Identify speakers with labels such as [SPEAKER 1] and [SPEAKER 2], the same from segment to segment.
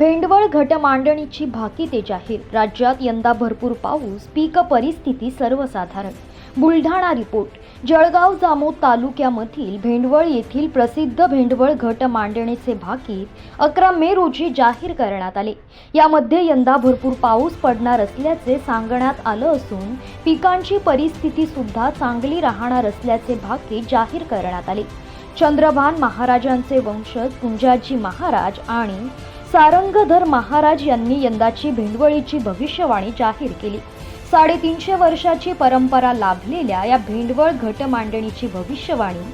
[SPEAKER 1] भेंडवळ घटमांडणीची भाकीते जाहीर. राज्यात यंदा भरपूर पाऊस पीक परिस्थिती सर्वसाधारण. बुलढाणा रिपोर्ट. जळगाव जामोद तालुक्यामधील भेंडवळ येथील प्रसिद्ध भेंडवळ घट मांडणीचे भाकीत अकरा मे रोजी जाहीर करण्यात आले. यामध्ये यंदा भरपूर पाऊस पडणार असल्याचे सांगण्यात आलं असून पिकांची परिस्थिती सुद्धा चांगली राहणार असल्याचे भाकीत जाहीर करण्यात आले. चंद्रभान महाराजांचे वंशज पुंजाजी महाराज आणि सारंगधर महाराज यांनी यंदाची भेंडवळीची भविष्यवाणी जाहीर केली. साडेतीनशे वर्षाची परंपरा लाभलेल्या या भेंडवळ घट मांडणीची भविष्यवाणी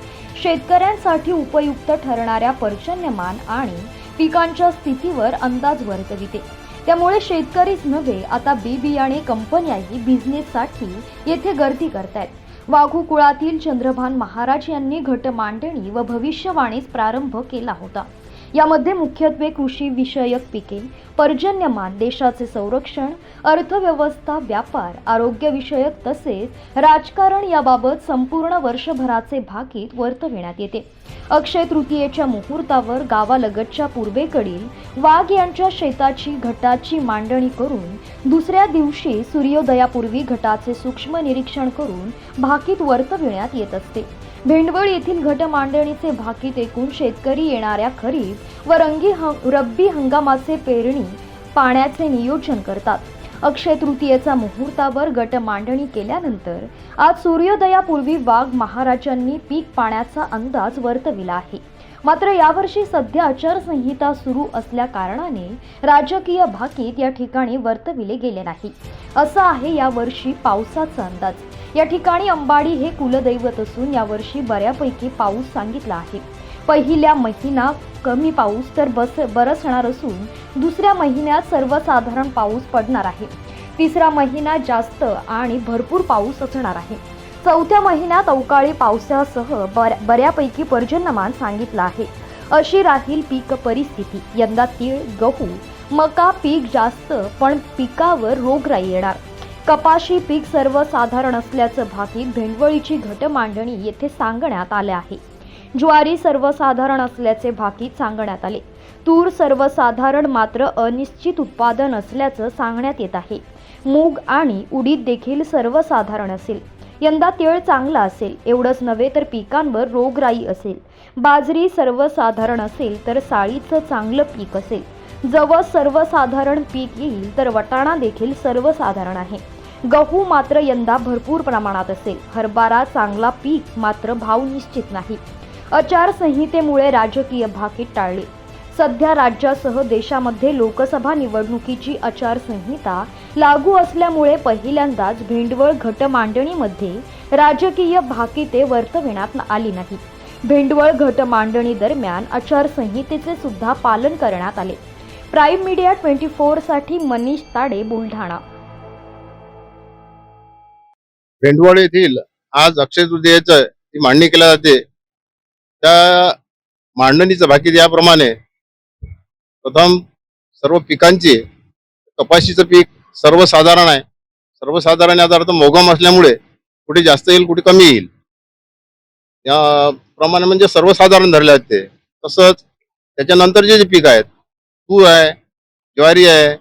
[SPEAKER 1] शेतकऱ्यांसाठी उपयुक्त ठरणाऱ्या पर्जन्यमान आणि पिकांच्या स्थितीवर अंदाज वर्तविते. त्यामुळे शेतकरीच नव्हे आता बी बियाणे कंपन्याही बिझनेससाठी येथे गर्दी करतायत. वाघू कुळातील चंद्रभान महाराज यांनी घट मांडणी व भविष्यवाणीस प्रारंभ केला होता. यामध्ये मुख्यत्वे कृषी विषयक पिके पर्जन्यमान देशाचे संरक्षण अर्थव्यवस्था व्यापार आरोग्यविषयक तसेच राजकारण याबाबत संपूर्ण वर्षभराचे भाकीत वर्तविण्यात येते. अक्षय तृतीयेच्या मुहूर्तावर गावालगतच्या पूर्वेकडील वाघ यांच्या शेताची घटाची मांडणी करून दुसऱ्या दिवशी सूर्योदयापूर्वी घटाचे सूक्ष्म निरीक्षण करून भाकीत वर्तविण्यात येत असते. भेंडवळ येथील घट मांडणीचे भाकीत एकूण शेतकरी येणाऱ्या खरीप व रंगी हं रब्बी हंगामाचे पेरणी पाण्याचे नियोजन करतात. अक्षय तृतीयेचा मुहूर्तावर गट मांडणी केल्यानंतर आज सूर्योदयापूर्वी वाघ महाराजांनी पीक पाण्याचा अंदाज वर्तविला आहे. मात्र यावर्षी सध्या आचारसंहिता सुरू असल्या कारणाने राजकीय भाकीत या ठिकाणी वर्तविले गेले नाही. असा आहे यावर्षी पावसाचा अंदाज. या ठिकाणी अंबाडी हे कुलदैवत असून यावर्षी बऱ्यापैकी पाऊस सांगितला आहे. पहिल्या महिना कमी पाऊस तर बस बरसणार असून दुसऱ्या महिन्यात सर्वसाधारण पाऊस पडणार आहे. तिसरा महिना जास्त आणि भरपूर पाऊस असणार आहे. चौथ्या महिन्यात अवकाळी पावसासह बर बऱ्यापैकी पर्जन्यमान सांगितलं आहे. अशी राहील पीक परिस्थिती. यंदा तीळ गहू मका पीक जास्त पण पिकावर रोगराई येणार. कपाशी पीक सर्वसाधारण असल्याचं भाकीत भेंडवळीची घट मांडणी येथे सांगण्यात आले आहे. ज्वारी सर्वसाधारण असल्याचे भाकीत सांगण्यात आले. तूर सर्वसाधारण मात्र अनिश्चित उत्पादन असल्याचं सांगण्यात येत आहे. मूग आणि उडीद देखील सर्वसाधारण असेल. यंदा तेळ चांगला असेल एवढंच नव्हे तर पिकांवर रोगराई असेल. बाजरी सर्वसाधारण असेल तर साळीचं चांगलं पीक असेल. जवळ सर्वसाधारण पीक येईल तर वटाणा देखील सर्वसाधारण आहे. गहू मात्र यंदा भरपूर प्रमाणात असेल. हरभरा चांगला पीक मात्र भाव निश्चित नाही. आचारसंहितेमुळे राजकीय भाकीत टाळले. सध्या राज्यासह देशामध्ये लोकसभा निवडणुकीची आचारसंहिता लागू असल्यामुळे पहिल्यांदाच भेंडवळ घट मांडणीमध्ये राजकीय भाकिते वर्तविण्यात आली नाही भेंडवळ घटमांडणी दरम्यान आचारसंहितेचे सुद्धा पालन करण्यात आले. प्राईम मीडिया ट्वेंटी फोरसाठी मनीष ताडे बुलढाणा
[SPEAKER 2] भेंडवळ येथील आज अक्षय तृतीयेचं ती मांडणी केल्या जाते. त्या मांडणीचं भाकीत याप्रमाणे प्रथम सर्व पिकांची कपाशीचं पीक सर्वसाधारण आहे. सर्वसाधारण याचा अर्थ मोगम असल्यामुळे कुठे जास्त येईल कुठे कमी येईल. या प्रमाणे म्हणजे सर्वसाधारण धरले आहेत ते तसंच त्याच्यानंतरचे जे पीक आहेत तूर आहे ज्वारी आहे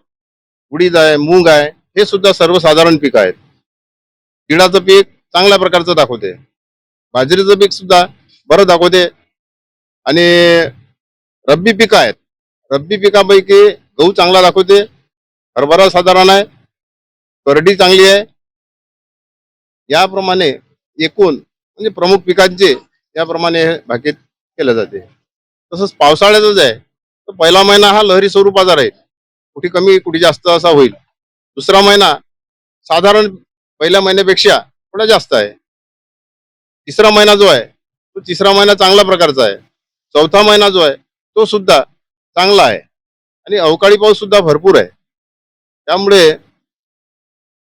[SPEAKER 2] उडीद आहे मूग आहे हे सुद्धा सर्वसाधारण पीक आहेत. तिळाचं पीक चांगल्या प्रकारचं दाखवते. बाजरीचं पीक सुद्धा बरं दाखवते. आणि रब्बी पिकं आहेत. रब्बी पिकापैकी गहू चांगला दाखवते. हरभरा साधारण आहे. करडी चांगली आहे. याप्रमाणे एकूण म्हणजे प्रमुख पिकांचे याप्रमाणे हे भाकीत केलं जाते. तसंच पावसाळ्यातच आहे. तर पहिला महिना हा लहरी स्वरूपाचा राहील कुठे कमी कुठे जास्त असा होईल. दुसरा महिना साधारण पहिल्या महिन्यापेक्षा थोडा जास्त आहे. तिसरा महिना जो आहे तो तिसरा महिना चांगल्या प्रकारचा आहे. चौथा महिना जो आहे तो सुद्धा चांगला आहे. आणि अवकाळी पाऊस सुद्धा भरपूर आहे. त्यामुळे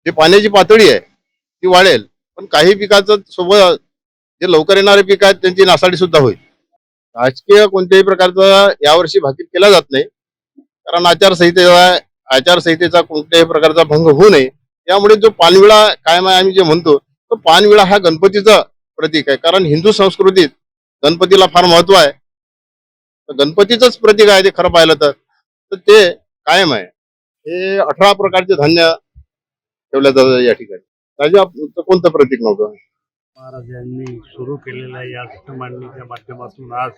[SPEAKER 2] जे पाण्याची पातळी आहे ती वाढेल. पण काही पिकाचं सोबत जे लवकर येणारे पीक आहेत त्यांची नासाडी सुद्धा होईल. राजकीय कोणत्याही प्रकारचा यावर्षी भाकीत केला जात नाही. कारण आचारसंहितेचा आचारसंहितेचा कोणत्याही प्रकारचा भंग होऊ नये. यामुळे जो पानविळा कायम आहे आम्ही जे म्हणतो तो पानविळा हा गणपतीचा प्रतीक आहे. कारण हिंदू संस्कृतीत गणपतीला फार महत्त्व आहे. तर गणपतीचंच प्रतीक आहे ते खरं पाहिलं तर. ते कायम आहे. हे अठरा प्रकारचे धान्य ठेवल्या जातं या ठिकाणी. कोणतं प्रतीक नव्हतं?
[SPEAKER 3] महाराजांनी सुरू केलेल्या या घटमांडणीच्या माध्यमातून आज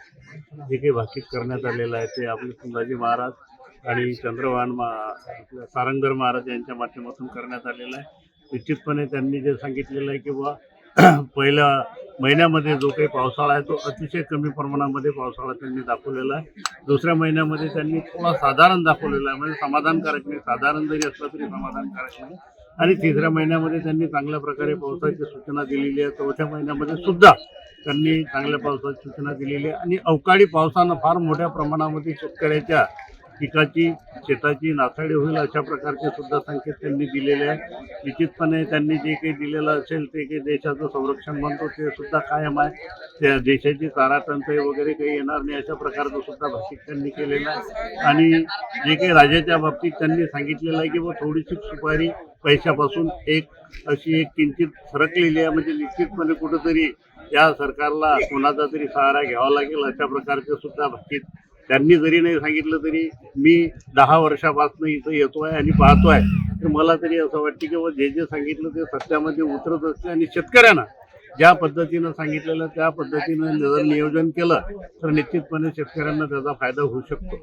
[SPEAKER 3] जे काही भाकीत करण्यात आलेलं आहे ते आपले संभाजी महाराज आणि चंद्रवान मा सारंगधर महाराज यांच्या माध्यमातून करण्यात आलेलं आहे. निश्चितपणे त्यांनी जे सांगितलेलं आहे की बुवा पहिल्या महिन्यामध्ये जो काही पावसाळा आहे तो अतिशय कमी प्रमाणामध्ये पावसाळा त्यांनी दाखवलेला आहे. दुसऱ्या महिन्यामध्ये त्यांनी थोडा साधारण दाखवलेला आहे म्हणजे समाधानकारक नाही साधारण जरी असलं तरी समाधानकारक नाही. आणि तिसऱ्या महिन्यामध्ये त्यांनी चांगल्या प्रकारे पावसाची सूचना दिलेली आहे. चौथ्या महिन्यामध्ये सुद्धा त्यांनी चांगल्या पावसाची सूचना दिलेली आहे. आणि अवकाळी पावसानं फार मोठ्या प्रमाणामध्ये शेतकऱ्याच्या पिकाची शेताची नासाडी होईल अशा प्रकारचे सुद्धा संकेत त्यांनी दिलेले आहे निश्चितपणे त्यांनी जे काही दिलेलं असेल ते काही देशाचं संरक्षण म्हणतो ते सुद्धा कायम आहे. त्या देशाची चारा टंचाई वगैरे काही येणार नाही अशा प्रकारचं सुद्धा भाषिक त्यांनी केलेलं आहे. आणि जे काही राजाच्या बाबतीत त्यांनी सांगितलेलं आहे की व थोडीशी सुपारी पैशापासून एक अशी एक किंचित सरकलेली आहे. म्हणजे निश्चितपणे कुठंतरी या सरकारला कोणाचा तरी सहारा घ्यावा लागेल अशा प्रकारचे सुद्धा भाकीत त्यांनी जरी नाही सांगितलं तरी मी दहा वर्षापासून इथं येतोय आणि पाहतोय. तर मला तरी असं वाटतं की जे जे सांगितलं ते सत्यामध्ये उतरत असते आणि शेतकऱ्यांना ज्या पद्धतीनं सांगितलेलं त्या पद्धतीनं जर नियोजन केलं तर निश्चितपणे शेतकऱ्यांना त्याचा फायदा होऊ शकतो.